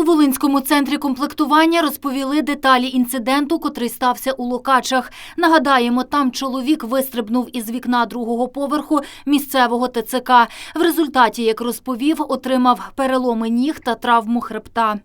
У Волинському центрі комплектування розповіли деталі інциденту, котрий стався у Локачах. Нагадаємо, там чоловік вистрибнув із вікна другого поверху місцевого ТЦК. В результаті, як розповів, отримав переломи ніг та травму хребта.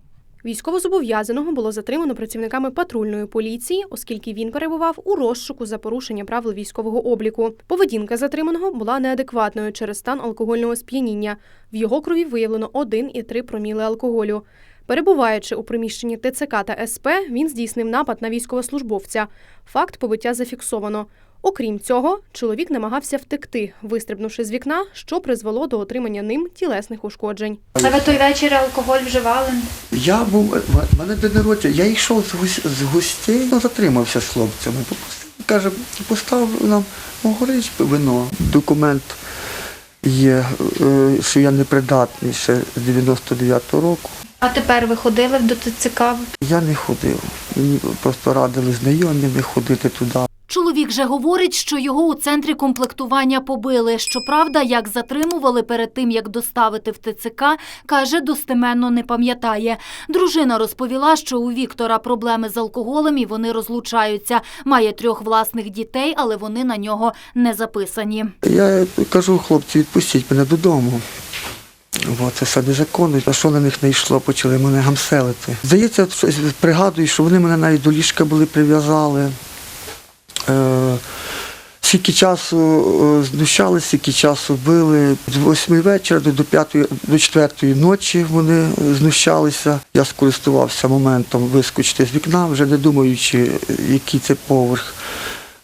Військовозобов'язаного було затримано працівниками патрульної поліції, оскільки він перебував у розшуку за порушення правил військового обліку. Поведінка затриманого була неадекватною через стан алкогольного сп'яніння. В його крові виявлено 1,3 проміли алкоголю. Перебуваючи у приміщенні ТЦК та СП, він здійснив напад на військовослужбовця. Факт побиття зафіксовано. Окрім цього, чоловік намагався втекти, вистрибнувши з вікна, що призвело до отримання ним тілесних ушкоджень. А ви той вечір алкоголь вживали? Я був, в мене день народження, я йшов з, гусь- з гостей, ну, затримався з хлопцями. Каже, постав нам горич вино. Документ є, е, що я непридатний ще з 99-го року. А тепер ви ходили до ТЦК? Я не ходив. Мені просто радили знайомі не ходити туди. Чоловік же говорить, що його у центрі комплектування побили. Щоправда, як затримували перед тим, як доставити в ТЦК, каже, достеменно не пам'ятає. Дружина розповіла, що у Віктора проблеми з алкоголем і вони розлучаються. Має трьох власних дітей, але вони на нього не записані. Я кажу, хлопці, відпустіть мене додому. Бо це все незаконно. А що на них не йшло, почали мене гамселити. Здається, пригадую, що вони мене навіть до ліжка були прив'язали. Е, Скільки часу е, знущалися, скільки часу били. З восьми вечора до, п'ятої, до четвертої ночі вони знущалися. Я скористувався моментом вискочити з вікна, вже не думаючи, який це поверх.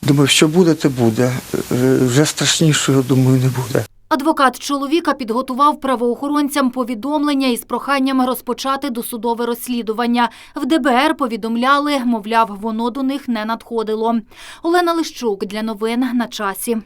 Думаю, що буде, те буде. Е, Вже страшнішого, думаю, не буде. Адвокат чоловіка підготував правоохоронцям повідомлення із проханням розпочати досудове розслідування. В ДБР повідомляли, мовляв, воно до них не надходило. Олена Лищук для новин на часі.